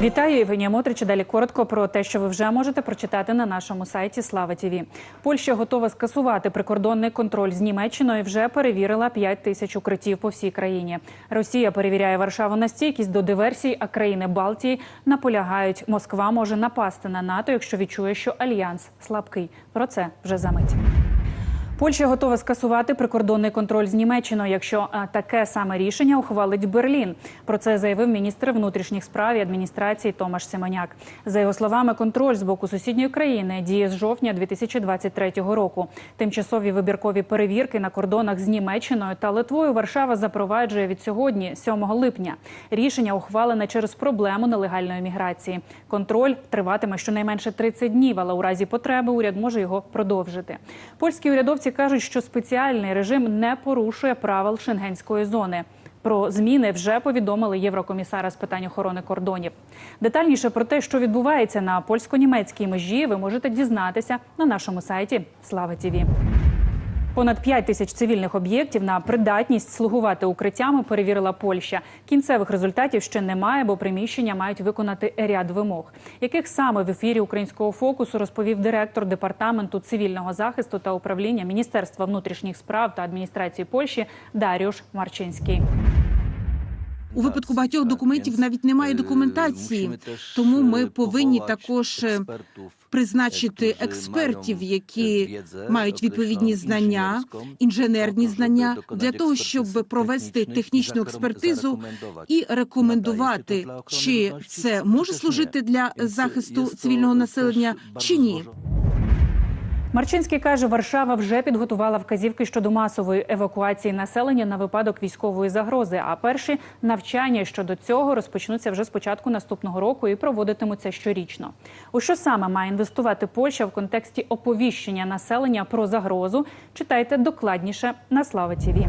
Вітаю, Євгенія Мотрич. Далі коротко про те, що ви вже можете прочитати на нашому сайті Слава ТІВІ. Польща готова скасувати прикордонний контроль з Німеччиною. Вже перевірила 5 тисяч укриттів по всій країні. Росія перевіряє Варшаву на стійкість до диверсій, а країни Балтії наполягають. Москва може напасти на НАТО, якщо відчує, що альянс слабкий. Про це вже за мить. Польща готова скасувати прикордонний контроль з Німеччиною, якщо таке саме рішення ухвалить Берлін. Про це заявив міністр внутрішніх справ і адміністрації Томаш Семеняк. За його словами, контроль з боку сусідньої країни діє з жовтня 2023 року. Тимчасові вибіркові перевірки на кордонах з Німеччиною та Литвою Варшава запроваджує від сьогодні, 7 липня. Рішення ухвалене через проблему нелегальної міграції. Контроль триватиме щонайменше 30 днів, але у разі потреби уряд може його продовжити. Польські урядовці кажуть, що спеціальний режим не порушує правил шенгенської зони. Про зміни вже повідомили єврокомісара з питань охорони кордонів. Детальніше про те, що відбувається на польсько-німецькій межі, ви можете дізнатися на нашому сайті Слава Тіві. Понад 5 тисяч цивільних об'єктів на придатність слугувати укриттями перевірила Польща. Кінцевих результатів ще немає, бо приміщення мають виконати ряд вимог. Яких саме в ефірі українського фокусу розповів директор департаменту цивільного захисту та управління Міністерства внутрішніх справ та адміністрації Польщі Даріуш Марчинський. У випадку багатьох документів навіть немає документації, тому ми повинні також е, призначити експертів, які мають відповідні знання, інженерні знання для того, щоб провести технічну експертизу і рекомендувати, чи це може служити для захисту цивільного населення, чи ні. Марчинський каже, Варшава вже підготувала вказівки щодо масової евакуації населення на випадок військової загрози. А перші навчання щодо цього розпочнуться вже з початку наступного року і проводитимуться щорічно. У що саме має інвестувати Польща в контексті оповіщення населення про загрозу? Читайте докладніше на Слава ТІВІ.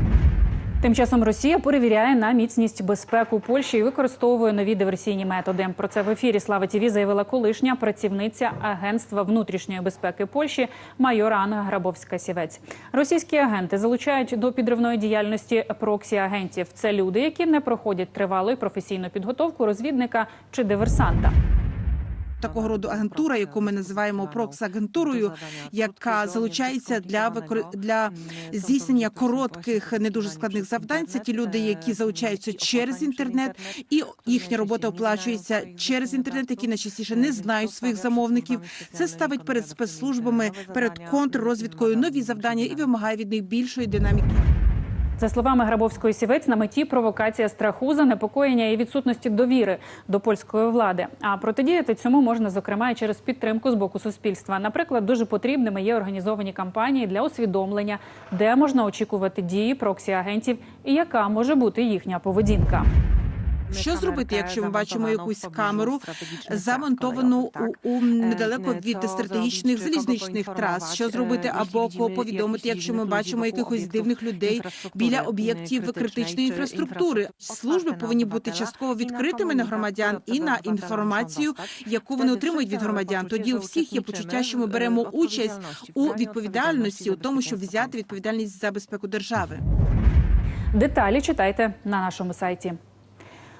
Тим часом Росія перевіряє на міцність безпеку Польщі і використовує нові диверсійні методи. Про це в ефірі Слава ТІВІ заявила колишня працівниця Агентства внутрішньої безпеки Польщі майор Анна Грабовська Сівець. Російські агенти залучають до підривної діяльності проксі агентів. Це люди, які не проходять тривалу і професійну підготовку розвідника чи диверсанта такого роду агентура, яку ми називаємо прокс-агентурою, яка залучається для викор... для здійснення коротких, не дуже складних завдань. Це ті люди, які залучаються через інтернет, і їхня робота оплачується через інтернет, які найчастіше не знають своїх замовників. Це ставить перед спецслужбами, перед контррозвідкою нові завдання і вимагає від них більшої динаміки. За словами Грабовської сівець, на меті провокація страху, занепокоєння і відсутності довіри до польської влади. А протидіяти цьому можна зокрема і через підтримку з боку суспільства. Наприклад, дуже потрібними є організовані кампанії для усвідомлення, де можна очікувати дії проксі агентів і яка може бути їхня поведінка. Що зробити, якщо ми бачимо якусь камеру замонтовану у, у недалеко від стратегічних залізничних трас? Що зробити або кого повідомити, якщо ми бачимо якихось дивних людей біля об'єктів критичної інфраструктури? Служби повинні бути частково відкритими на громадян і на інформацію, яку вони отримують від громадян. Тоді у всіх є почуття, що ми беремо участь у відповідальності, у тому, щоб взяти відповідальність за безпеку держави. Деталі читайте на нашому сайті.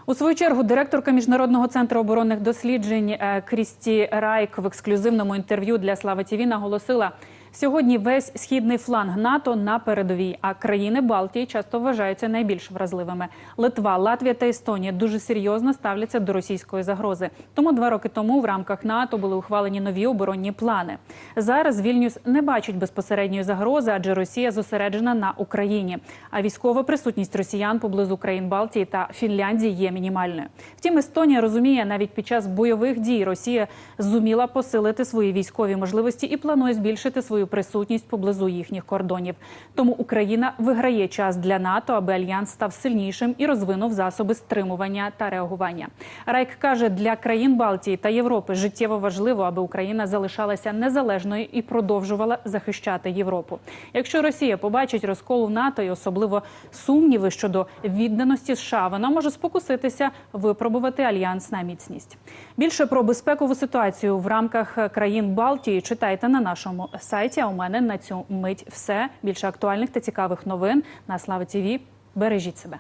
У свою чергу директорка міжнародного центру оборонних досліджень е, Крісті Райк в ексклюзивному інтерв'ю для Слава Тіві наголосила. Сьогодні весь східний фланг НАТО на передовій, а країни Балтії часто вважаються найбільш вразливими. Литва, Латвія та Естонія дуже серйозно ставляться до російської загрози. Тому два роки тому в рамках НАТО були ухвалені нові оборонні плани. Зараз Вільнюс не бачить безпосередньої загрози, адже Росія зосереджена на Україні. А військова присутність росіян поблизу країн Балтії та Фінляндії є мінімальною. Втім, Естонія розуміє, навіть під час бойових дій Росія зуміла посилити свої військові можливості і планує збільшити свою присутність поблизу їхніх кордонів. Тому Україна виграє час для НАТО, аби альянс став сильнішим і розвинув засоби стримування та реагування. Райк каже, для країн Балтії та Європи життєво важливо, аби Україна залишалася незалежною і продовжувала захищати Європу. Якщо Росія побачить розкол у НАТО і особливо сумніви щодо відданості США, вона може спокуситися випробувати альянс на міцність. Більше про безпекову ситуацію в рамках країн Балтії читайте на нашому сайті. А у мене на цю мить все більше актуальних та цікавих новин на Слава Тіві. Бережіть себе.